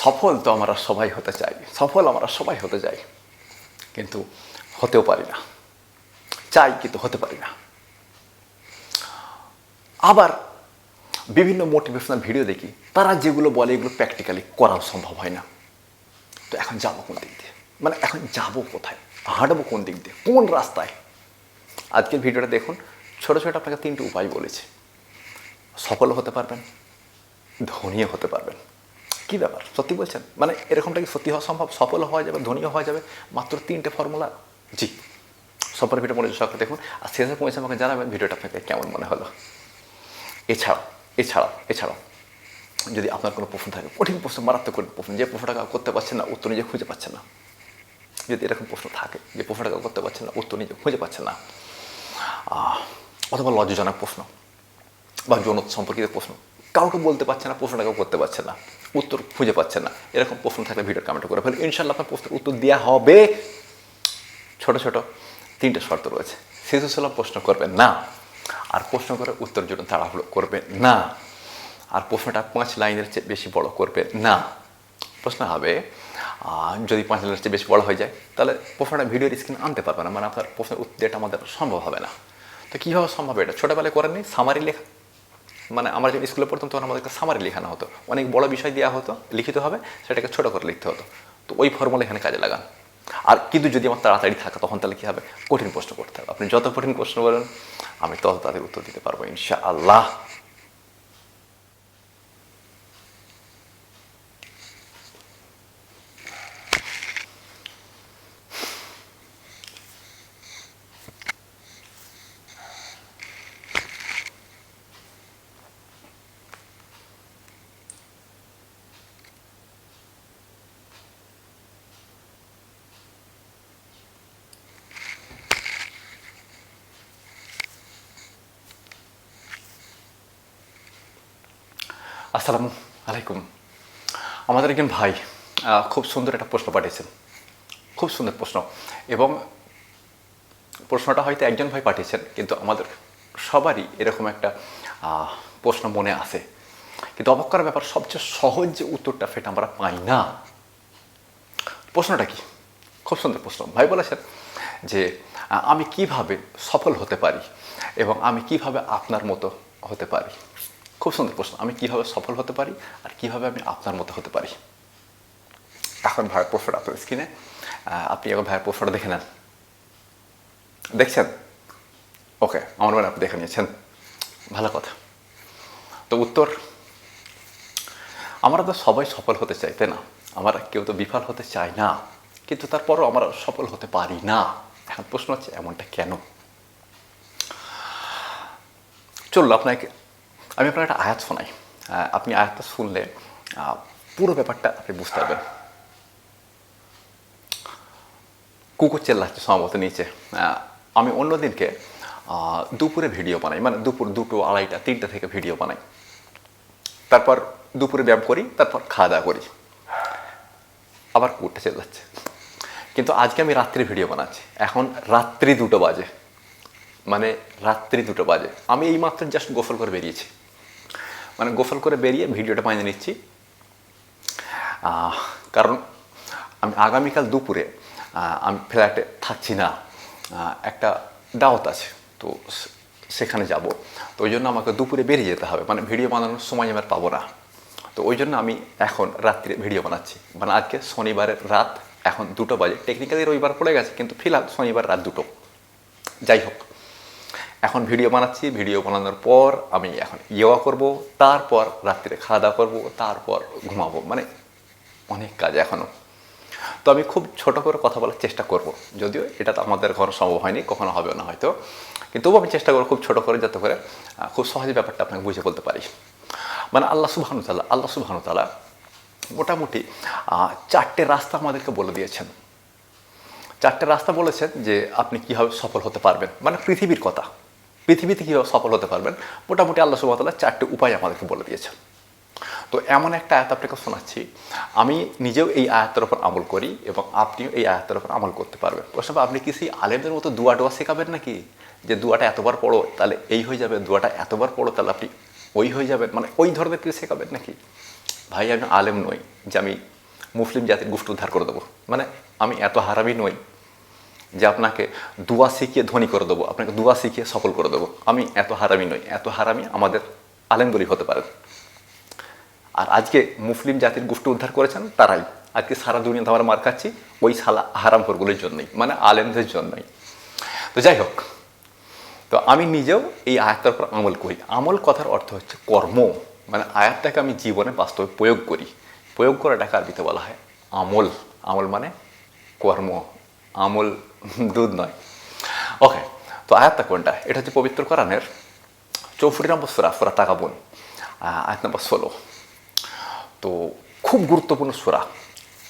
সফল তো আমরা সবাই হতে চাই। সফল আমরা সবাই হতে চাই। কিন্তু হতেও পারি না। চাই কিন্তু হতে পারি না। আবার বিভিন্ন মোটিভেশনাল ভিডিও দেখি। তারা যেগুলো বলে এগুলো প্র্যাকটিক্যালি করাও সম্ভব হয় না। তো এখন যাব কোন দিক দিয়ে? মানে এখন যাব কোথায়? হাঁটবো কোন দিক দিয়ে? কোন রাস্তায়? আজকের ভিডিওটা দেখুন। ছোটো ছোটো আপনাকে তিনটে উপায় বলেছি। সফল হতে পারবেন, ধনীও হতে পারবেন। কি ব্যাপার? সত্যি বলছেন? মানে এরকমটা কি সত্যি হওয়া সম্ভব? সফল হওয়া যাবে? ধনীও হওয়া যাবে? মাত্র তিনটে ফর্মুলা? জি। সফল ভিডিও মনোযোগ সহকারে দেখুন। আর শেষে পৌঁছে আমাকে জানাবেন ভিডিওটা আপনাকে কেমন মনে হলো। এছাড়াও এছাড়াও এছাড়াও, যদি আপনার কোনো প্রশ্ন থাকে, কঠিন প্রশ্ন, মারাত্মক কঠিন প্রশ্ন, যে প্রশ্নটা করতে পারছেন না, উত্তর নিজে খুঁজে পাচ্ছেন না। যদি এরকম প্রশ্ন থাকে, যে প্রশ্নটা করতে পারছেন না, উত্তর নিজে খুঁজে পাচ্ছেন না অথবা লজ্জাজনক প্রশ্ন বা যৌন সম্পর্কিত প্রশ্ন, কাউকে বলতে পারছে না, প্রশ্নটা কেউ করতে পারছে না। উত্তর খুঁজে পাচ্ছেন না। এরকম প্রশ্ন থাকলে ভিডিও কমেন্ট করে ফেলে ইনশাল্লাহ আপনার প্রশ্নের উত্তর দেওয়া হবে। ছোট ছোট তিনটে শর্ত রয়েছে। শিশু সুলভ প্রশ্ন করবেন না। আর প্রশ্ন করে উত্তর জন্য তাড়াহুড়ো করবেন না। আর প্রশ্নটা পাঁচ লাইনের চেয়ে বেশি বড় করবেন না। প্রশ্ন হবে যদি পাঁচ লাইনের চেয়ে বেশি বড় হয়ে যায়, তাহলে প্রশ্নটা ভিডিওর স্ক্রিন আনতে পারবে না। মানে আপনার প্রশ্নের উত্তর দেওয়াটা আমাদের সম্ভব হবে না। তো কীভাবে সম্ভব এটা? ছোটোবেলায় করেননি? সামারি লেখা? মানে আমরা যখন স্কুলে পড়তাম, তখন আমাদেরকে সামারি লেখানো হতো। অনেক বড় বিষয় দেওয়া হতো, লিখিত হবে, সেটাকে ছোট করে লিখতে হতো। তো ওই ফর্মুলা এখানে কাজে লাগান। আর কিন্তু যদি আমার তাড়াতাড়ি থাকে, তখন তাহলে কী হবে? কঠিন প্রশ্ন করতে হবে। আপনি যত কঠিন প্রশ্ন করেন, আমি তত তাদের উত্তর দিতে পারব ইনশা আল্লাহ আসসালামু আলাইকুম। আমাদের একজন ভাই খুব সুন্দর একটা প্রশ্ন পাঠিয়েছেন। খুব সুন্দর প্রশ্ন। এবং প্রশ্নটা হয়তো একজন ভাই পাঠিয়েছেন, কিন্তু আমাদের সবারই এরকম একটা প্রশ্ন মনে আসে কিন্তু অবাক করার ব্যাপার, সবচেয়ে সহজ যে উত্তরটা সেটা আমরা পাই না। প্রশ্নটা কি? খুব সুন্দর প্রশ্ন। ভাই বলেছেন যে আমি কীভাবে সফল হতে পারি এবং আমি কীভাবে আপনার মতো হতে পারি? খুব সুন্দর প্রশ্ন। আমি কীভাবে সফল হতে পারি আর কীভাবে আমি আপনার মতো হতে পারি? এখন ভাইয়ের প্রশ্নটা আপনার স্ক্রিনে আপনি এখন ভাইয়ের প্রশ্নটা দেখে নেন। দেখছেন? ওকে আমার মনে আপনি দেখে নিয়েছেন। ভালো কথা। তো উত্তর, আমরা তো সবাই সফল হতে চাই, তাই না? আমরা কেউ তো বিফল হতে চাই না, কিন্তু তারপরও আমরা সফল হতে পারি না। এখন প্রশ্ন হচ্ছে, এমনটা কেন? চলল আপনাকে আমি আপনার একটা আয়াত শোনাই। আপনি আয়াতটা শুনলে পুরো ব্যাপারটা আপনি বুঝতে পারবেন। কুকুর চেল্লাচ্ছে সম্ভবত নিচে। আমি অন্য দিনকে দুপুরে ভিডিও বানাই মানে দুপুর দুটো আড়াইটা, তিনটা থেকে ভিডিও বানাই। তারপর দুপুরে ব্যায়াম করি, তারপর খাওয়া দাওয়া করি। আবার কুকুরটা চেল্লাচ্ছে। কিন্তু আজকে আমি রাত্রি ভিডিও বানাচ্ছি। এখন রাত্রি দুটো বাজে। মানে রাত্রি দুটো বাজে। আমি এই মাত্র জাস্ট গোসল করে বেরিয়েছি। মানে গোসল করে বেরিয়ে ভিডিওটা বানিয়ে নিচ্ছি। কারণ আমি আগামীকাল দুপুরে আমি ফ্ল্যাটে থাকছি না। একটা দাওয়াত আছে, তো সেখানে যাব। তো ওই জন্য আমাকে দুপুরে বেরিয়ে যেতে হবে। মানে ভিডিও বানানোর সময় আমি আর পাবো না। তো ওই জন্য আমি এখন রাত্রে ভিডিও বানাচ্ছি। মানে আজকে শনিবারের রাত, এখন দুটো বাজে। টেকনিক্যালি রবিবার পড়ে গেছে, কিন্তু ফিলহাল শনিবার রাত দুটো। যাই হোক। এখন ভিডিও বানাচ্ছি, ভিডিও বানানোর পর আমি এখন ইয়োগা করব, তারপর রাত্রে খাওয়া দাওয়া করব, তারপর ঘুমাবো। মানে অনেক কাজ এখনও তো আমি খুব ছোট করে কথা বলার চেষ্টা করব। যদিও এটা তো আমাদের ঘর সম্ভব হয়নি, কখনো হবে না হয়তো। কিন্তু তবুও আমি চেষ্টা করব খুব ছোট করে, যাতে করে খুব সহজে ব্যাপারটা আপনাকে বুঝে বলতে পারি। মানে আল্লাহ সুবাহানুতাল্লাহ আল্লাহ সুবাহানুতাল্লাহ মোটামুটি চারটে রাস্তা আমাদেরকে বলে দিয়েছেন। চারটে রাস্তা বলেছেন যে আপনি কীভাবে সফল হতে পারবেন। মানে পৃথিবীর কথা। পৃথিবীতে কীভাবে সফল হতে পারবেন? মোটামুটি আল্লাহ সুবাহতাল্লাহ চারটে উপায় আমাদেরকে বলে দিয়েছেন। তো এমন একটা আয়াত আপনাকে শোনাচ্ছি। আমি নিজেও এই আয়াতের ওপর আমল করি এবং আপনিও এই আয়াতের ওপর আমল করতে পারবেন। প্রশ্ন, আপনি কি সেই আলেমদের মতো দুয়া টোয়া শেখাবেন নাকি? যে দুয়াটা এতবার পড়ো, তাহলে এই হয়ে যাবে, দুয়াটা এতবার পড়ো, তাহলে আপনি ওই হয়ে যাবেন। মানে ওই ধরনের কিছু শেখাবেন নাকি? ভাই, আমি আলেম নই যে আমি মুসলিম জাতির গোষ্ঠ উদ্ধার করে দেবো। মানে আমি এত হারামি নই। যে আপনাকে দুয়া শিখিয়ে ধনী করে দেবো, আপনাকে দুয়া শিখিয়ে সফল করে দেবো। আমি এত হারামি নই, এত হারামি আমাদের আলেমগুলি হতে পারে। আর আজকে মুসলিম জাতির গোষ্ঠী উদ্ধার করেছেন তারাই। আজকে সারা দুনিয়াতে আমরা মার খাচ্ছি ওই সালা হারামখোরগুলির জন্যই মানে আলেমদের জন্যই। তো যাই হোক, তো আমি নিজেও এই আয়াতটার উপর আমল করি। আমল কথার অর্থ হচ্ছে কর্ম। মানে আয়াতটাকে আমি জীবনে বাস্তবে প্রয়োগ করি। প্রয়োগ করাটাকে আরবিতে বলা হয় আমল। আমল মানে কর্ম। আমল দুধ নয়। ওকে তো আয়াতটা কোনটা এটা হচ্ছে পবিত্র কোরআনের চৌফুটি নম্বর সুরা সুরা তাকাবুন আয়াত নম্বর ষোলো। তো খুব গুরুত্বপূর্ণ সুরা।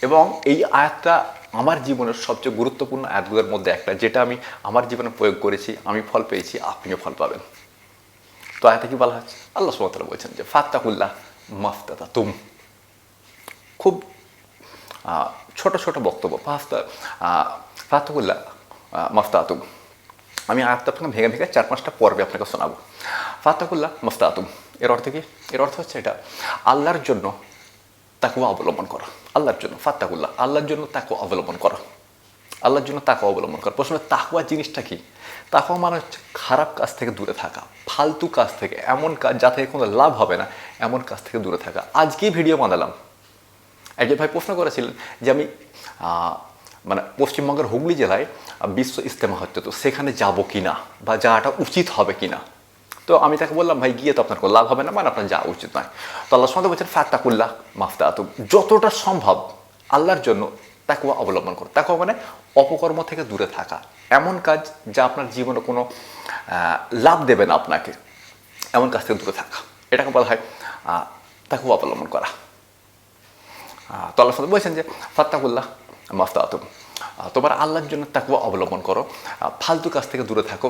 এবং এই আয়াতটা আমার জীবনের সবচেয়ে গুরুত্বপূর্ণ আয়াতগুলোর মধ্যে একটা, যেটা আমি আমার জীবনে প্রয়োগ করেছি, আমি ফল পেয়েছি, আপনিও ফল পাবেন। তো আয়াতে কি বলা হচ্ছে আল্লাহ সুমতলা বলছেন যে, ফাত্তাকুল্লাহ মাফতাতা তুম খুব ছোট ছোট বক্তব্য ফাস্তা ফাত্তাকুল্লাহ মাফতাতুম। আমি আয়াতটা আপনাকে ভেঙে ভেঙে চার পাঁচটা পর্বে আপনাকে শোনাবো। ফাত্তাকুল্লাহ মাফতাতুম, এর অর্থ কি? এর অর্থ হচ্ছে এটা, আল্লাহর জন্য তাকেও অবলম্বন করা। আল্লাহর জন্য ফাত্তাকুল্লাহ আল্লাহর জন্য তাকেও অবলম্বন করা। আল্লাহর জন্য তাকে অবলম্বন করা। প্রশ্ন তাকুয়া জিনিসটা কি? তাকুয়া মানে হচ্ছে খারাপ কাজ থেকে দূরে থাকা, ফালতু কাজ থেকে, এমন কাজ যা থেকে কোনো লাভ হবে না, এমন কাজ থেকে দূরে থাকা। আজকেই ভিডিও বানালাম। একজন ভাই প্রশ্ন করেছিলেন যে আমি মানে পশ্চিমবঙ্গের হুগলি জেলায় বিশ্ব ইস্তেমা হচ্ছে। তো সেখানে যাব কি না বা যাওয়াটা উচিত হবে কি না তো আমি তাকে বললাম, ভাই, গিয়ে তো আপনার কোনো লাভ হবে না মানে আপনার যাওয়া উচিত নয়। তো আল্লাহ সঙ্গে বলছেন, ফাত্তাকুল্লাহ মাফতা। তো যতটা সম্ভব আল্লাহর জন্য তাকুয়া অবলম্বন করো তাকুয়া মানে অপকর্ম থেকে দূরে থাকা। এমন কাজ যা আপনার জীবনে কোনো লাভ দেবে না আপনাকে। এমন কাজ থেকে দূরে থাকা। এটাকে বলা হয় তাকুয়া অবলম্বন করা। তো আল্লাহ বলছেন যে, ফাত্তাকুল্লাহ মাফতাতুম তোমার আল্লাহর জন্য তাকুয়া অবলম্বন করো। ফালতু কাজ থেকে দূরে থাকো,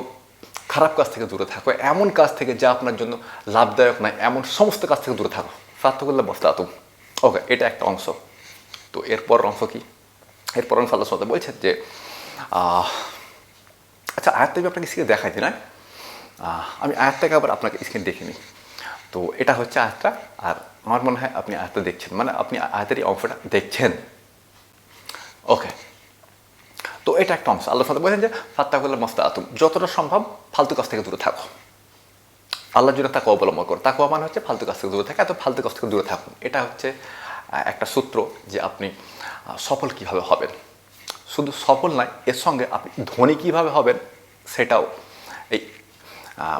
খারাপ কাজ থেকে দূরে থাকো, এমন কাজ থেকে যা আপনার জন্য লাভদায়ক নয়, এমন সমস্ত কাজ থেকে দূরে থাকো। ফাত্তাকুল্লাহ মাফতাতুম ওকে, এটা একটা অংশ। তো এরপর অংশ কি? এরপর অংশ আল্লাহ সাল্লাম বলছেন যে আচ্ছা আয়াতটা আমি আপনাকে স্ক্রিনে দেখাই দিই না আমি আয়াতটাকে আবার আপনাকে স্ক্রিন দেখে নিই। তো এটা হচ্ছে আয়াতটা, আর আমার মনে হয় আপনি আয়াতটা দেখছেন। মানে আপনি আয়াতের এই অংশটা দেখছেন। ওকে তো এটা একটা অংশ। আল্লাহ সাথে বলছেন যে, ফাত্তাকুল্লাহ মস্তা আতুম যতটা সম্ভব ফালতু কাছ থেকে দূরে থাকো। আল্লাহর জন্য তাকে অবলম্বন করো, তাকে মানে হচ্ছে ফালতু কাছ থেকে দূরে থাকে, এত ফালতু কাছ থেকে দূরে থাকুন। এটা হচ্ছে একটা সূত্র যে আপনি সফল কীভাবে হবেন। শুধু সফল নয়, এর সঙ্গে আপনি ধনী কীভাবে হবেন, সেটাও এই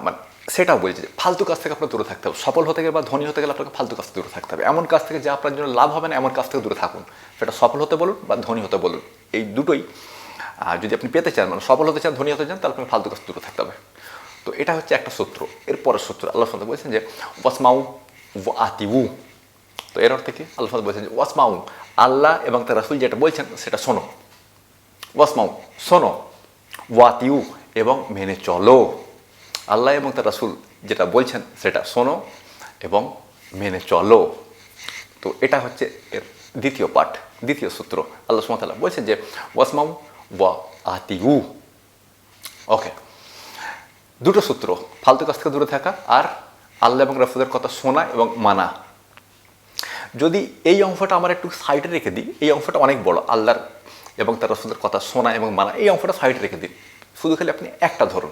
মানে সেটাও বলছে ফালতু কাজ থেকে আপনার দূরে থাকতে হবে। সফল হতে গেলে বা ধনী হতে গেলে আপনাকে ফালতু কাজ থেকে দূরে থাকতে হবে। এমন কাজ থেকে যে আপনার জন্য লাভ হবে না, এমন কাজ থেকে দূরে থাকুন। সেটা সফল হতে বলুন বা ধনী হতে বলুন। এই দুটোই যদি আপনি পেতে চান মানে সফল হতে চান, ধনী হতে চান, তাহলে আপনাকে ফালতু কাজ দূরে থাকতে হবে। তো এটা হচ্ছে একটা সূত্র। এর পরের সূত্র, আল্লাহ সাল্লাহ বলছেন যে, ওয়াসমাউ আতিউ তো এর অর্থে কি? আল্লাহ বলছেন যে, ওয়াসমাউ, আল্লাহ এবং তার রাসুল যেটা বলছেন, সেটা শোনো। ওয়াসমাউ, শোনো। ওয়াতিউ এবং মেনে চলো। আল্লাহ এবং তার রাসুল যেটা বলছেন, সেটা শোনো এবং মেনে চলো। তো এটা হচ্ছে এর দ্বিতীয় পাঠ, দ্বিতীয় সূত্র। আল্লাহ সুমতাল্লাহ বলছেন যে, ওয়াসমাউ ওয়া আতিউ। ওকে, দুটো সূত্র, ফালতু কাছ থেকে দূরে থাকা আর আল্লাহ এবং রাসুলের কথা শোনা এবং মানা। যদি এই অংশটা আমরা একটু সাইডে রেখে দিই, এই অংশটা অনেক বড়, আল্লাহর এবং তার রসুলের কথা শোনা এবং মানা, এই অংশটা সাইডে রেখে দিন শুধু খালি আপনি একটা ধরুন।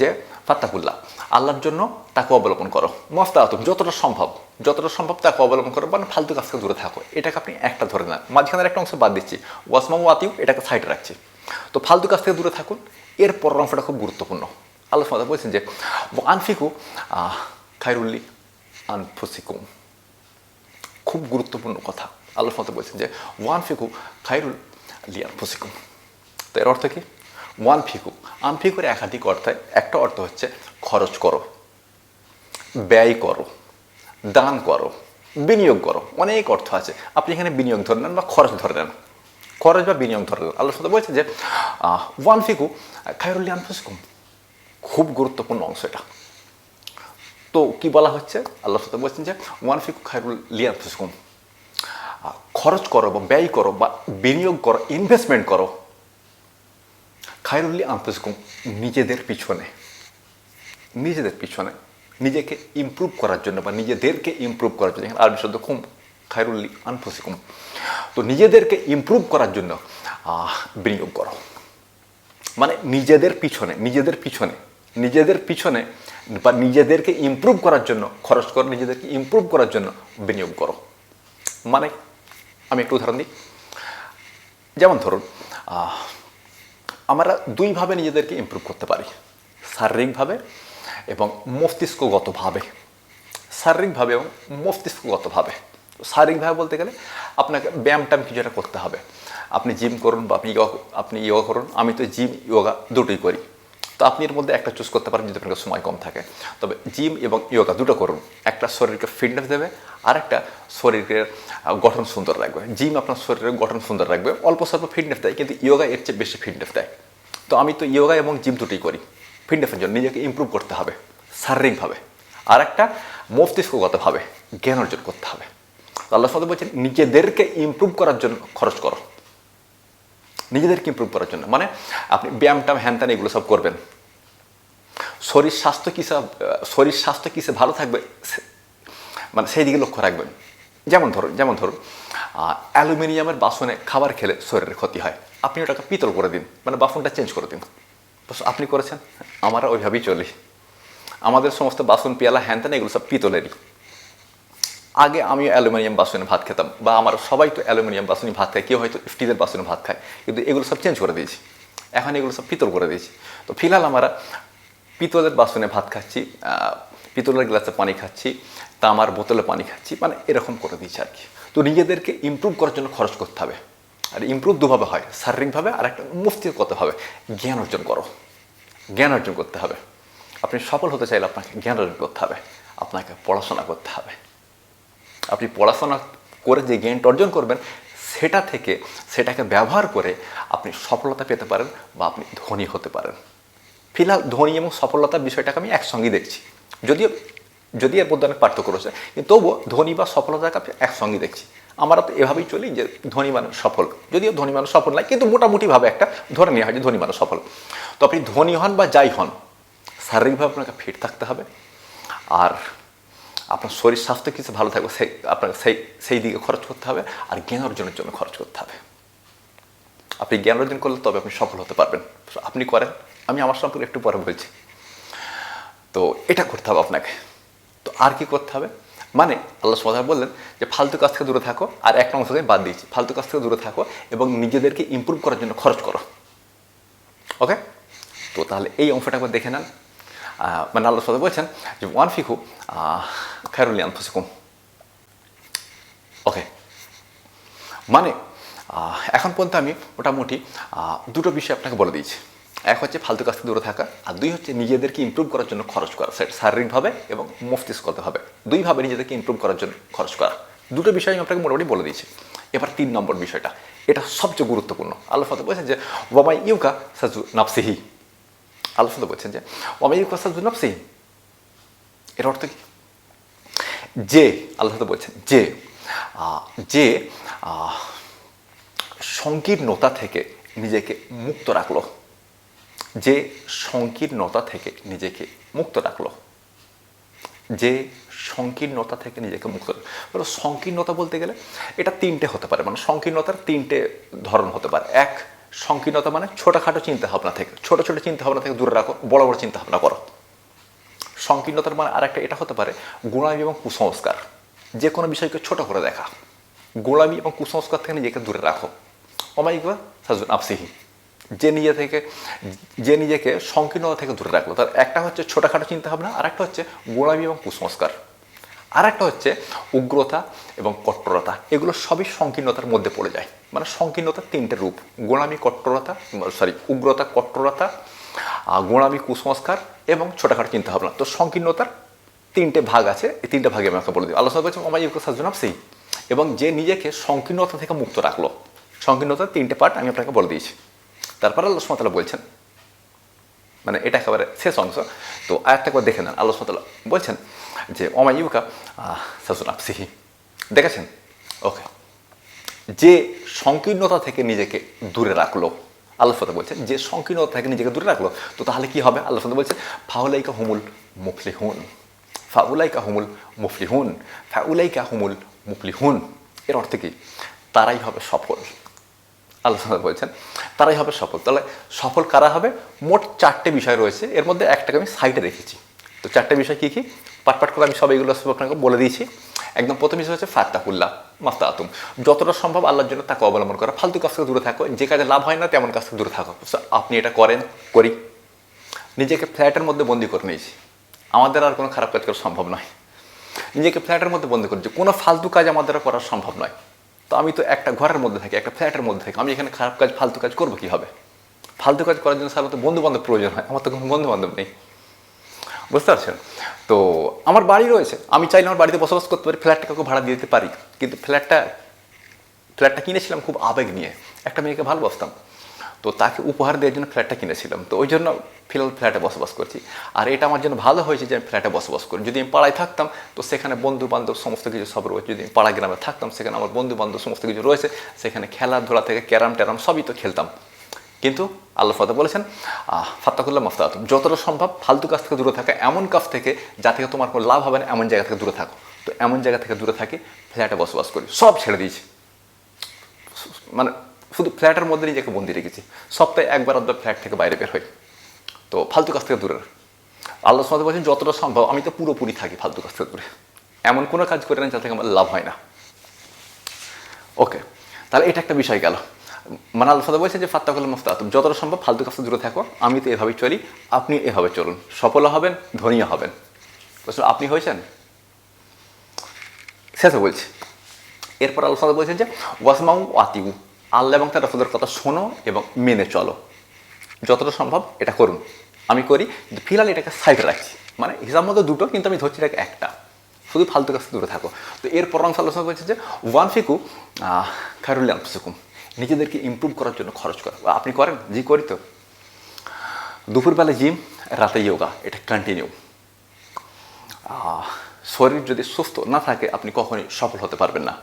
যে ফাত্তাকুল্লাহ আল্লাহর জন্য তাকে অবলম্বন করো। মস্তা আতুম যতটা সম্ভব যতটা সম্ভব তাকে অবলম্বন করো মানে ফালতু কাজ থেকে দূরে থাকো। এটাকে আপনি একটা ধরে নেন। মাঝখানের একটা অংশ বাদ দিচ্ছি। ওয়াসমাম আতিউ, এটাকে সাইডে রাখছি। তো ফালতু কাজ থেকে দূরে থাকুন এর পরের অংশটা খুব গুরুত্বপূর্ণ। আল্লাহ তাআলা বলছেন যে আনফিকু খাইরুল্লি আনফুসিকুম। খুব গুরুত্বপূর্ণ কথা। আল্লাহ মতো বলছেন যে ওয়ান ফিকু খাইরুল লিয়ান ফুসিকুম তো এর অর্থ কি? ওয়ান ফিকু আনফিকুর একাধিক অর্থ একটা অর্থ হচ্ছে খরচ করো ব্যয় করো দান করো বিনিয়োগ করো অনেক অর্থ আছে আপনি এখানে বিনিয়োগ ধরে নেন বা খরচ ধরে নেন খরচ বা বিনিয়োগ ধরে নেন আল্লাহ সাথে বলছে যে ওয়ান ফিকু খাইরুল লিয়ান ফুসিকুম খুব গুরুত্বপূর্ণ অংশ এটা তো কি বলা হচ্ছে আল্লাহ সাথে বলছেন যে ওয়ান ফিকু খাইরুল লিয়ান ফুসকুম খরচ করো বা ব্যয় করো বা বিনিয়োগ করো ইনভেস্টমেন্ট করো খাইরুল্লি আনফুসকুম নিজেদের পিছনে নিজেদের পিছনে নিজেকে ইমপ্রুভ করার জন্য বা নিজেদেরকে ইমপ্রুভ করার জন্য, আরবি শব্দ খুব খায়রুল্লি আনফুসিকুম। তো নিজেদেরকে ইমপ্রুভ করার জন্য বিনিয়োগ করো। মানে নিজেদের পিছনে নিজেদের পিছনে নিজেদের পিছনে বা নিজেদেরকে ইমপ্রুভ করার জন্য, খরচ করো নিজেদেরকে ইমপ্রুভ করার জন্য বিনিয়োগ করো। মানে আমি একটু উদাহরণ দিই। যেমন ধরুন আমরা দুইভাবে নিজেদেরকে ইম্প্রুভ করতে পারি। শারীরিকভাবে এবং মস্তিষ্কগতভাবে। শারীরিকভাবে এবং মস্তিষ্কগতভাবে। শারীরিকভাবে বলতে গেলে আপনাকে ব্যায়াম ট্যাম কিছু একটা করতে হবে। আপনি জিম করুন বা আপনি ইয়োগা আপনি ইয়োগা করুন, আমি তো জিম ইয়োগা দুটোই করি। তো আপনি এর মধ্যে একটা চুজ করতে পারেন যদি আপনার সময় কম থাকে। তবে জিম এবং ইয়োগা দুটো করুন। একটা শরীরকে ফিটনেস দেবে আর একটা শরীরের গঠন সুন্দর রাখবে। জিম আপনার শরীরের গঠন সুন্দর রাখবে, অল্প স্বল্প ফিটনেস দেয়, কিন্তু ইয়োগা এর চেয়ে বেশি ফিটনেস দেয়। তো আমি তো ইয়োগা এবং জিম দুটোই করি ফিটনেসের জন্য। নিজেকে ইমপ্রুভ করতে হবে, শারীরিকভাবে। আর একটা মস্তিষ্কগতভাবে জ্ঞান অর্জন করতে হবে। আল্লাহ সাথে বলছেন, নিজেদেরকে ইমপ্রুভ করার জন্য খরচ করো। নিজেদেরকে ইম্প্রুভ করার জন্য। মানে আপনি ব্যায়াম ট্যাম হ্যান ত্যান এগুলো সব করবেন। শরীর স্বাস্থ্য কিসে শরীর স্বাস্থ্য কিসে ভালো থাকবে? মানে সেই দিকে লক্ষ্য রাখবেন। যেমন ধরুন যেমন ধরুন অ্যালুমিনিয়ামের বাসনে খাবার খেলে শরীরের ক্ষতি হয়। আপনি ওটাকে পিতল করে দিন মানে বাসনটা চেঞ্জ করে দিন। আপনি করেছেন? আমরা ওইভাবেই চলি। আমাদের সমস্ত বাসন, পেয়ালা, হ্যান ত্যান এগুলো সব পিতলেরই। আগে আমিও অ্যালুমিনিয়াম বাসনে ভাত খেতাম, বা আমার সবাই তো অ্যালুমিনিয়াম বাসনে ভাত খায়, কেউ হয়তো স্টিলের বাসনে ভাত খায়, কিন্তু এগুলো সব চেঞ্জ করে দিয়েছি। এখন এগুলো সব পিতল করে দিয়েছি। তো ফিলহাল আমরা পিতলের বাসনে ভাত খাচ্ছি পিতলের গ্লাসে পানি খাচ্ছি, তামার বোতলে পানি খাচ্ছি মানে এরকম করে দিয়েছি আর কি। তো নিজেদেরকে ইমপ্রুভ করার জন্য খরচ করতে হবে। আর ইমপ্রুভ দুভাবে হয়, শারীরিকভাবে আর একটা মস্তিষ্কগতভাবে। জ্ঞান অর্জন করো। জ্ঞান অর্জন করতে হবে। আপনি সফল হতে চাইলে আপনাকে জ্ঞান অর্জন করতে হবে। আপনাকে পড়াশোনা করতে হবে। আপনি পড়াশোনা করে যে জ্ঞানটা অর্জন করবেন, সেটা থেকে সেটাকে ব্যবহার করে আপনি সফলতা পেতে পারেন বা আপনি ধনী হতে পারেন। ফিলহাল ধনী এবং সফলতার বিষয়টাকে আমি একসঙ্গেই দেখছি। যদিও যদি এর মধ্যে অনেক পার্থক্য রয়েছে, কিন্তু তবুও ধনী বা সফলতাকে আমি একসঙ্গেই দেখছি। আমরা তো এভাবেই চলি যে ধনী মানুষ সফল। যদিও ধনী মানুষ সফল নয়, কিন্তু মোটামুটিভাবে একটা ধরে নেওয়া হয় যে ধনী মানুষ সফল। তো আপনি ধনী হন বা যাই হন, শারীরিকভাবে আপনাকে ফিট থাকতে হবে। আর আপনার শরীর স্বাস্থ্য কিছু ভালো থাকবে, সেই আপনাকে সেই সেই দিকে খরচ করতে হবে আর জ্ঞান অর্জনের জন্য খরচ করতে হবে। আপনি জ্ঞান অর্জন করলে তবে আপনি সফল হতে পারবেন। আপনি করেন, আমি আমার সম্পর্কে একটু পরে বলছি। তো এটা করতে হবে আপনাকে। তো আর কি করতে হবে? মানে আল্লাহ সুমাতার বললেন যে, ফালতু কাজ থেকে দূরে থাকো আর একটা অংশকে বাদ দিয়েছি। ফালতু কাজ থেকে দূরে থাকো এবং নিজেদেরকে ইমপ্রুভ করার জন্য খরচ করো। ওকে তো তাহলে এই অংশটা একবার দেখে নেন। মানে আল্লাহ সাথে বলছেন যে ওয়ান ফিকু খায়রুল আনফুসিকুম ওকে মানে এখন পর্যন্ত আমি মোটামুটি দুটো বিষয় আপনাকে বলে দিয়েছি এক হচ্ছে ফালতু কাজ থেকে দূরে থাকা আর দুই হচ্ছে নিজেদেরকে ইমপ্রুভ করার জন্য খরচ করা সেটা শারীরিকভাবে এবং মস্তিষ্কগতভাবে দুইভাবে নিজেদেরকে ইমপ্রুভ করার জন্য খরচ করা দুটো বিষয় আমি আপনাকে মোটামুটি বলে দিয়েছি এবার তিন নম্বর বিষয়টা এটা সবচেয়ে গুরুত্বপূর্ণ আল্লাহ ফাতে বলছেন যে ওয়ামাই ইউকা সাজু নাফসিহি আল্লাহ ফাতে বলছেন যে ইউকা সাজু নাফসিহি এর অর্থ কি? যে, আল্লাহ বলছেন, যে যে সংকীর্ণতা থেকে নিজেকে মুক্ত রাখল, যে সংকীর্ণতা থেকে নিজেকে মুক্ত রাখল, যে সংকীর্ণতা থেকে নিজেকে মুক্ত সংকীর্ণতা বলতে গেলে এটা তিনটে হতে পারে মানে সংকীর্ণতার তিনটে ধরন হতে পারে। এক সংকীর্ণতা মানে ছোটোখাটো চিন্তা ভাবনা থেকে। ছোট ছোট চিন্তা ভাবনা থেকে দূরে রাখো, বড় বড় চিন্তা ভাবনা করো। সংকীর্ণতার মানে আরেকটা, এটা হতে পারে গোলামি এবং কুসংস্কার। যে কোনো বিষয়কে ছোট করে দেখা। গোলামি এবং কুসংস্কার থেকে নিজেকে দূরে রাখো। অমাইকা সাজুন আপসিহি যে নিজে থেকে, যে নিজেকে সংকীর্ণতা থেকে দূরে রাখল। তার একটা হচ্ছে ছোটোখাটো চিন্তাভাবনা আর একটা হচ্ছে গোলামি এবং কুসংস্কার। আর একটা হচ্ছে উগ্রতা এবং কট্টরতা। এগুলো সবই সংকীর্ণতার মধ্যে পড়ে যায়। মানে সংকীর্ণতার তিনটে রূপ। গোলামি কট্টরতা, সরি, উগ্রতা, কট্টরতা গোলামি কুসংস্কার এবং ছোটোখাটো চিন্তাভাবনা। তো সংকীর্ণতার তিনটে ভাগ আছে। এই তিনটে ভাগে আমি আপনাকে বলে দিই। আলোচনা করেছি আমার ইউকে সাজনাব সেই এবং যে নিজেকে সংকীর্ণতা থেকে মুক্ত রাখল, সংকীর্ণতার তিনটে পার্ট আমি আপনাকে বলে দিয়েছি। তারপর আল্লাহ সুমতাল্লাহ বলছেন মানে এটা একেবারে শেষ অংশ। তো আয়াতটা একবার দেখে নেন। আল্লাহ সুমতাল্লাহ বলছেন যে অমায়ুকা সাজুন আপসিহি দেখেছেন ওকে যে সংকীর্ণতা থেকে নিজেকে দূরে রাখল। আল্লাহ ফতে বলছেন যে সংকীর্ণতা থেকে নিজেকে দূরে রাখল। তো তাহলে কি হবে আল্লাহ ফতে বলছেন ফাউলাইকা হুমুল মুফলিহুন ফাউলাইকা হুমুল মুফলিহুন ফাউলাইকা হুমুল মুফলিহুন এর অর্থ কি তারাই হবে সফল আলোচনা বলছেন তারাই হবে সফল তাহলে সফল কারা হবে মোট চারটে বিষয় রয়েছে। এর মধ্যে একটাকে আমি সাইডে রেখেছি। তো চারটে বিষয় কী কী? পাট পাট করে আমি সব এগুলো আপনাকে বলে দিয়েছি। একদম প্রথম বিষয় হচ্ছে ফাত্তাহুল্লাহ মাস্তা আতুম যতটা সম্ভব আল্লাহর জন্য তাকে অবলম্বন করা। ফালতু কাজ থেকে দূরে থাকো, যে কাজে লাভ হয় না তেমন কাজ থেকে দূরে থাকো। আপনি এটা করেন, করি। নিজেকে ফ্ল্যাটের মধ্যে বন্দি করে নিয়েছি। আমাদের আর কোনো খারাপ কাজ করা সম্ভব নয়। নিজেকে ফ্ল্যাটের মধ্যে বন্দি করেছি কোনো ফালতু কাজ আমাদের করা সম্ভব নয়। তো আমি তো একটা ঘরের মধ্যে থাকি, একটা ফ্ল্যাটের মধ্যে থাকি। আমি এখানে খারাপ কাজ, ফালতু কাজ করব কীভাবে? ফালতু কাজ করার জন্য সাধারণত বন্ধু বান্ধব প্রয়োজন হয়। আমার তো কোনো বন্ধু বান্ধব নেই। বুঝতে পারছেন? তো আমার বাড়ি রয়েছে। আমি চাইলে আমার বাড়িতে বসবাস করতে পারি ফ্ল্যাটটা কাউকে ভাড়া দিয়ে দিতে পারি। কিন্তু ফ্ল্যাটটা ফ্ল্যাটটা কিনেছিলাম খুব আবেগ নিয়ে। একটা মেয়েকে ভালোবাসতাম। তো তাকে উপহার দেওয়ার জন্য ফ্ল্যাটটা কিনেছিলাম। তো ওই জন্য ফিলহাল ফ্ল্যাটে বসবাস করছি। আর এটা আমার জন্য ভালো হয়েছে যে আমি ফ্ল্যাটে বসবাস করি। যদি আমি পাড়ায় থাকতাম, তো সেখানে বন্ধু বান্ধব সমস্ত কিছু সব রয়েছে। যদি আমি পাড়া গ্রামে থাকতাম, সেখানে আমার বন্ধু বান্ধব সমস্ত কিছু রয়েছে। সেখানে খেলাধুলা থেকে ক্যারাম ট্যারাম সবই তো খেলতাম। কিন্তু আল্লাহ ফাতা বলেছেন ফাত্তাকুল্লাহ মফতাতুম যতটা সম্ভব ফালতু কাজ থেকে দূরে থাকা, এমন কাজ থেকে যা থেকে তোমার কোনো লাভ হবে না, এমন জায়গা থেকে দূরে থাকো। তো এমন জায়গা থেকে দূরে থাকি, ফ্ল্যাটে বসবাস করি। সব ছেড়ে দিয়েছি। মানে শুধু ফ্ল্যাটের মধ্যে নিজেকে বন্দি রেখেছি। সপ্তাহে একবার অর্ধ ফ্ল্যাট থেকে বাইরে বের হই। তো ফালতু কাজ থেকে দূরে। আল্লাহ সাথে বলছেন, যতটা সম্ভব আমি তো পুরোপুরি থাকি ফালতু কাজ থেকে দূরে। এমন কোনো কাজ করে না যা থেকে আমার লাভ হয় না। ওকে, তাহলে এটা একটা বিষয় গেল। মানে আল্লাহ সাদা বলছে যে, ফাত্তাকুল মুফতাতুম যতটা সম্ভব ফালতু কাজ দূরে থাকো, আমি তো এভাবেই চলি, আপনি এভাবে চলুন। সফল হবেন ধনীয় হবেন? আপনি হয়েছেন? শেষে বলছি। এরপর আল্লাহ বলছেন যে, ওয়াসমাউ আতিউ, আল্লাহ এবং তার রসুলের কথা শোনো এবং মেনে চলো। যতটা সম্ভব এটা করুন। আমি করি ফিলহাল এটাকে সাইডে রাখছি। মানে হিসাব মতো দুটো, কিন্তু আমি ধরছি এটাকে একটা। শুধু ফালতু কাছে দূরে থাকো। তো এরপর অংশ আলোচনা বলছে যে ওয়ান ফিকু খারুল্লাহ আনফুসুকুম নিজেদেরকে ইমপ্রুভ করার জন্য খরচ করা। আপনি করেন, জি, করি তো। দুপুরবেলা জিম রাতে যোগা এটা কন্টিনিউ শরীর যদি সুস্থ না থাকে, আপনি কখনোই সফল হতে পারবেন না।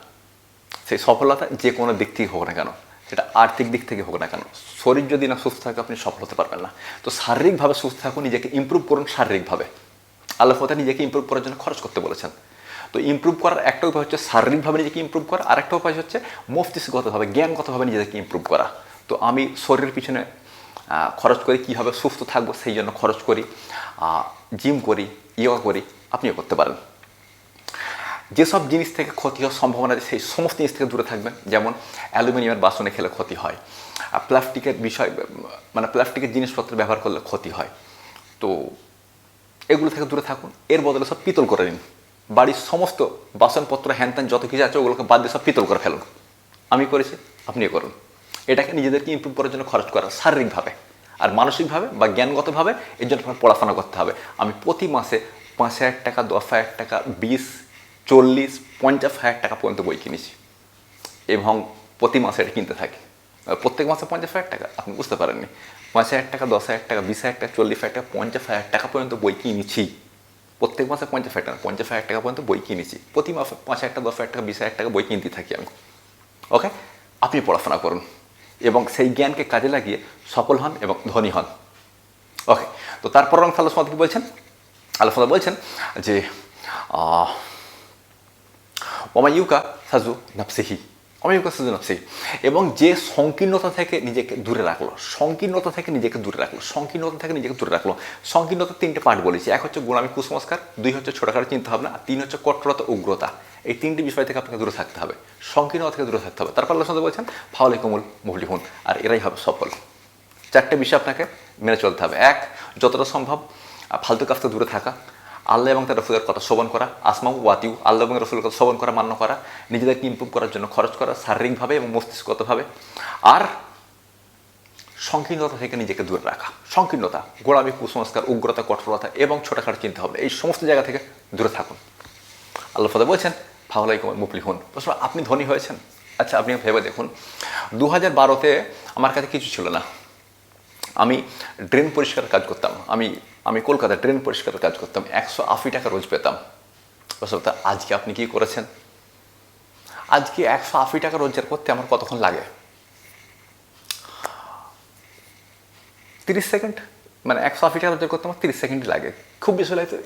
সেই সফলতা যে কোনো দিক থেকে হোক না কেন, সেটা আর্থিক দিক থেকে হোক না কেন, শরীর যদি না সুস্থ থাকে, আপনি সফল হতে পারবেন না। তো শারীরিকভাবে সুস্থ থাকুন, নিজেকে ইমপ্রুভ করুন শারীরিকভাবে। আল্লাহ নিজেকে ইমপ্রুভ করার জন্য খরচ করতে বলেছেন। তো ইমপ্রুভ করার একটা উপায় হচ্ছে শারীরিকভাবে নিজেকে ইমপ্রুভ করা আর একটা উপায় হচ্ছে মস্তিষ্কগতভাবে, জ্ঞানগতভাবে নিজেকে ইমপ্রুভ করা। তো আমি শরীরের পিছনে খরচ করি, কীভাবে সুস্থ থাকব সেই জন্য খরচ করি জিম করি ইয়োগা করি, আপনিও করতে পারেন। যেসব জিনিস থেকে ক্ষতি হওয়ার সম্ভাবনা আছে, সেই সমস্ত জিনিস থেকে দূরে থাকবেন, যেমন অ্যালুমিনিয়ামের বাসনে খেলে ক্ষতি হয় প্লাস্টিকের বিষয় মানে প্লাস্টিকের জিনিসপত্র ব্যবহার করলে ক্ষতি হয়। তো এগুলো থেকে দূরে থাকুন, এর বদলে সব পিতল করে নিন। বাড়ির সমস্ত বাসনপত্র হ্যান যত কিছু আছে, ওগুলোকে বাদ দিয়ে সব পিতল করে ফেলুন। আমি করেছি, আপনিও করুন। এটাকে নিজেদেরকে ইমপ্রুভ করার জন্য খরচ করা শারীরিকভাবে আর মানসিকভাবে বা জ্ঞানগতভাবে এর জন্য আপনার পড়াশোনা করতে হবে। আমি প্রতি মাসে পাঁচ হাজার টাকা, দশ হাজার টাকা, বিশ, চল্লিশ, পঞ্চাশ হাজার টাকা পর্যন্ত বই কিনেছি। এবং প্রতি মাসে এটা কিনতে থাকি। প্রত্যেক মাসে পঞ্চাশ হাজার টাকা, আপনি বুঝতে পারেননি। পাঁচ হাজার টাকা, দশ হাজার টাকা, বিশ হাজার টাকা, চল্লিশ হাজার টাকা, পঞ্চাশ হাজার টাকা পর্যন্ত বই কিনেছি। প্রত্যেক মাসে পঞ্চাশ হাজার টাকা পঞ্চাশ হাজার টাকা পর্যন্ত বই কিনেছি প্রতি মাসে পাঁচ হাজার টাকা দশ হাজার টাকা বিশ হাজার টাকা বই কিনতে থাকি আমি। ওকে আপনি পড়াশোনা করুন। এবং সেই জ্ঞানকে কাজে লাগিয়ে সফল হন এবং ধনী হন। ওকে তো তারপর রং আল্লাহ কি বলছেন? সাল্লাহ বলছেন যে আহ, ইউকা সাজু নাফসিহি। নাফসিহি এবং যে সংকীর্ণতা থেকে নিজেকে দূরে রাখল, সংকীর্ণতা থেকে নিজেকে দূরে রাখল, সংকীর্ণতা থেকে নিজেকে দূরে রাখল। সংকীর্ণতা তিনটে পার্ট বলেছি। এক হচ্ছে গোলামী কুসংস্কার, দুই হচ্ছে ছোটখাটো চিন্তা ভাবনা আর তিন হচ্ছে কঠোরতা উগ্রতা। এই তিনটি বিষয় থেকে আপনাকে দূরে থাকতে হবে। সংকীর্ণতা থেকে দূরে থাকতে হবে। তারপর আল্লাহ সাল্লাহ বলছেন ফাওয়ালে কমুল মুহলিহুন আর এরাই হবে সফল। চারটে বিষয় আপনাকে মেনে চলতে হবে। এক, যতটা সম্ভব ফালতু কাজ থেকে দূরে থাকা। আল্লাহ এবং তার রসুলের কথা শোভন করা, আসমাউ ওয়াতিউ আল্লাহ এবং রসুলের কথা শোভন করা, মান্য করা নিজেদেরকে ইমপ্রুভ করার জন্য খরচ করা, শারীরিকভাবে এবং মস্তিষ্কগতভাবে। আর সংকীর্ণতা থেকে নিজেকে দূরে রাখা, সংকীর্ণতা গোড়ামি কুসংস্কার, উগ্রতা, কঠোরতা এবং ছোটখাটো চিন্তা হবে এই সমস্ত জায়গা থেকে দূরে থাকুন। আল্লাহ ফাদা বলছেন ফাহলাই কুমার মুফলি হন আপনি ধনী হয়েছেন? আচ্ছা আপনি ভেবে দেখুন। দু হাজার বারোতে আমার কাছে কিছু ছিল না। আমি ড্রেন পরিষ্কার কাজ করতাম। আমি আমি কলকাতা ড্রেন পরিষ্কার কাজ করতাম। একশো আশি টাকা রোজ পেতাম। পারছেন? আজকে আপনি কি করেছেন? আজকে একশো আশি টাকা রোজগার করতে আমার কতক্ষণ লাগে? তিরিশ সেকেন্ড? মানে একশো আশি টাকা রোজগার করতে আমার তিরিশ সেকেন্ড লাগে। খুব বেশি লাগে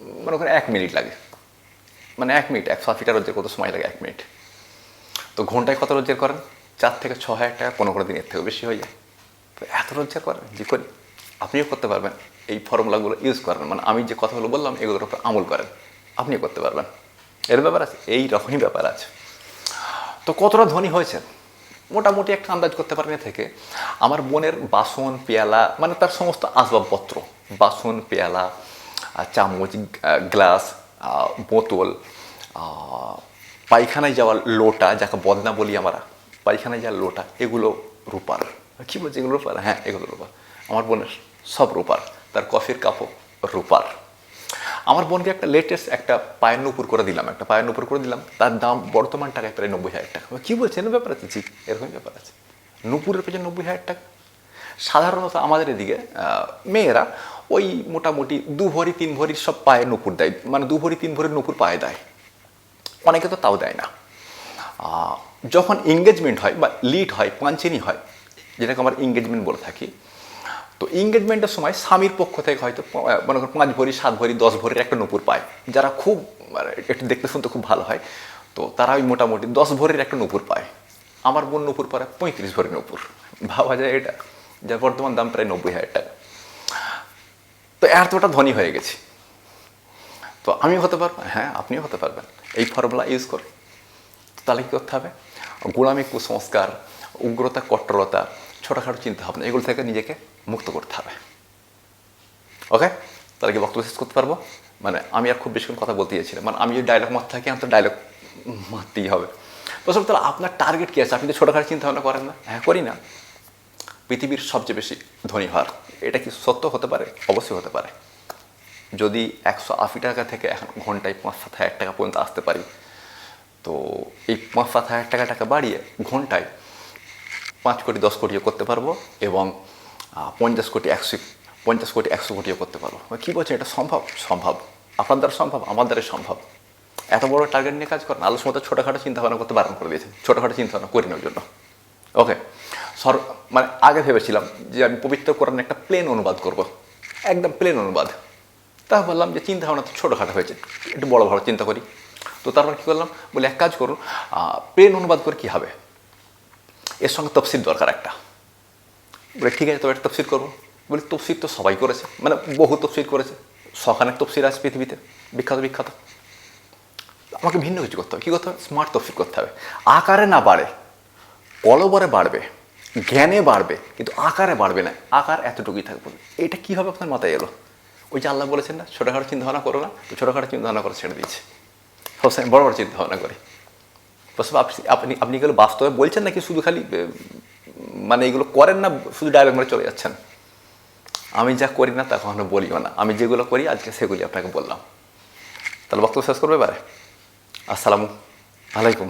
মনে করেন এক মিনিট লাগে। মানে এক মিনিট, একশো আশি টাকা রোজগার করতে সময় লাগে এক মিনিট। তো ঘন্টায় কত রোজগার করেন? চার থেকে ছ হাজার টাকা কোনো কোনো দিন, এর বেশি হয়ে যায়। এত রোজগার করেন যে করি। আপনিও করতে পারবেন। এই ফর্মুলাগুলো ইউজ করেন মানে আমি যে কথাগুলো বললাম, এগুলোর উপর আমল করেন। আপনিও করতে পারবেন। এর ব্যাপার আছে, এই রকমই ব্যাপার আছে। তো কতটা ধনী হয়েছেন? মোটামুটি একটা আন্দাজ করতে পারেন এ থেকে, আমার বোনের বাসন, পেয়ালা মানে তার সমস্ত আসবাবপত্র, বাসন, পেয়ালা চামচ গ্লাস বোতল পায়খানায় যাওয়ার লোটা, যাকে বদনা বলি আমরা, পায়খানায় যাওয়ার লোটা, এগুলো রূপার। কী বলছে এগুলো রূপার? হ্যাঁ এগুলো রূপার। আমার বোনের সব রূপার। তার কফির কাপও রূপার। আমার বোনকে একটা লেটেস্ট একটা পায়ের নুপুর করে দিলাম, একটা পায়ের নুপুর করে দিলাম। তার দাম বর্তমান টাকায় প্রায় নব্বই হাজার টাকা। কী বলছেন? ব্যাপার আছে? জি এরকম ব্যাপার আছে। নুপুরের পেছনে নব্বই হাজার টাকা। সাধারণত আমাদের এদিকে মেয়েরা ওই মোটামুটি দু ভরি, তিন ভরির সব পায়ে নুপুর দেয়। মানে দু ভরি, তিন ভরির নুপুর পায়ে দেয়। অনেকে তো তাও দেয় না। যখন এঙ্গেজমেন্ট হয় বা লিড হয়, পাঞ্চেনি হয় যেটাকে আমরা এঙ্গেজমেন্ট বলে থাকি। তো এঙ্গেজমেন্টের সময় স্বামীর পক্ষ থেকে হয়তো মনে করো পাঁচ ভরি, সাত ভরি, দশ ভরির একটা নুপুর পায়। যারা খুব মানে একটু দেখতে শুনতে খুব ভালো হয়। তো তারা ওই মোটামুটি দশ ভরির একটা নুপুর পায়। আমার বোন নূপুর পায় পঁয়ত্রিশ ভরি নুপুর। ভাবা যায় এটা, যার বর্তমান দাম প্রায় নব্বই হাজার টাকা। তো এতটা ধনী হয়ে গেছি। তো আমিও হতে পারব হ্যাঁ আপনিও হতে পারবেন। এই ফর্মুলা ইউজ করে তাহলে কী করতে হবে? গোড়ামি কুসংস্কার, উগ্রতা, কট্টরতা ছোটোখাটো চিন্তা ভাবনা এগুলো থেকে নিজেকে মুক্ত করতে হবে। ওকে তাহলে কি বক্তব্য শেষ করতে পারব? মানে আমি আর খুব বেশিক্ষণ কথা বলতে চাইছিলাম মানে আমি যদি ডায়লগ মারতে থাকি, আমার তো ডায়লগ মারতেই হবে। প্রথম তাহলে আপনার টার্গেট কী আছে? আপনি তো ছোটোখাটো চিন্তা ভাবনা করেন না। হ্যাঁ করি না। পৃথিবীর সবচেয়ে বেশি ধনী হওয়ার, এটা কি সত্য হতে পারে? অবশ্যই হতে পারে। যদি একশো আশি টাকা থেকে এখন ঘন্টায় পাঁচ সাত হাজার টাকা পর্যন্ত আসতে পারি, তো এই পাঁচ সাত হাজার টাকা টাকা বাড়িয়ে ঘন্টায় পাঁচ কোটি, দশ কোটিও করতে পারব এবং পঞ্চাশ কোটি, একশো, পঞ্চাশ কোটি, একশো কোটিও করতে পারব। কী বলছেন, এটা সম্ভব? সম্ভব। আপনার দ্বারা সম্ভব, আমার দ্বারা সম্ভব। এত বড় টার্গেট নিয়ে কাজ করেন আলোচ মতো ছোটোখাটো চিন্তা ভাবনা করতে বারণ করে দিয়েছেন, ছোটোখাটো চিন্তা ভাবনা করে নেওয়ার জন্য। ওকে সর মানে আগে ভেবেছিলাম যে আমি পবিত্র কোরআন একটা প্লেন অনুবাদ করব। একদম প্লেন অনুবাদ। তা বললাম যে চিন্তা ভাবনা তো ছোটোখাটো হয়েছে, একটু বড় ভালো চিন্তা করি। তো তারপর কী করলাম? বলে এক কাজ করুন প্লেন অনুবাদ করে কী হবে? এর সঙ্গে তফসিল দরকার একটা। বলে, ঠিক আছে, তবে একটা তফসিল করব। বলি তফসিল তো সবাই করেছে। মানে বহু তফসিল করেছে। শখানেক তফসিল আছে পৃথিবীতে, বিখ্যাত বিখ্যাত। আমাকে ভিন্ন কিছু করতে হবে। কী করতে হবে? স্মার্ট তফসিল করতে হবে। আকারে না বাড়ে কলবরে বাড়বে, জ্ঞানে বাড়বে, কিন্তু আকারে বাড়বে না। আকার এতটুকুই থাকবে। এটা কীভাবে আপনার মাথায় এলো? ওই যে আল্লাহ বলেছেন না, ছোটোখাটো চিন্তা ভাবনা করো না ছোটোখাটো চিন্তা ভাবনা করে ছেড়ে দিয়েছে। সবসময় বড় বড় চিন্তা ভাবনা করি। আপনি আপনি আপনি এগুলো বাস্তবে বলছেন নাকি শুধু খালি মানে এগুলো করেন না, শুধু ডায়লগ মারে চলে যাচ্ছেন? আমি যা করি না তা কখনো বলিও না। আমি যেগুলো করি, আজকে সেগুলি আপনাকে বললাম। তাহলে বক্তব্য শেষ করবে এবারে। আসসালামু আলাইকুম।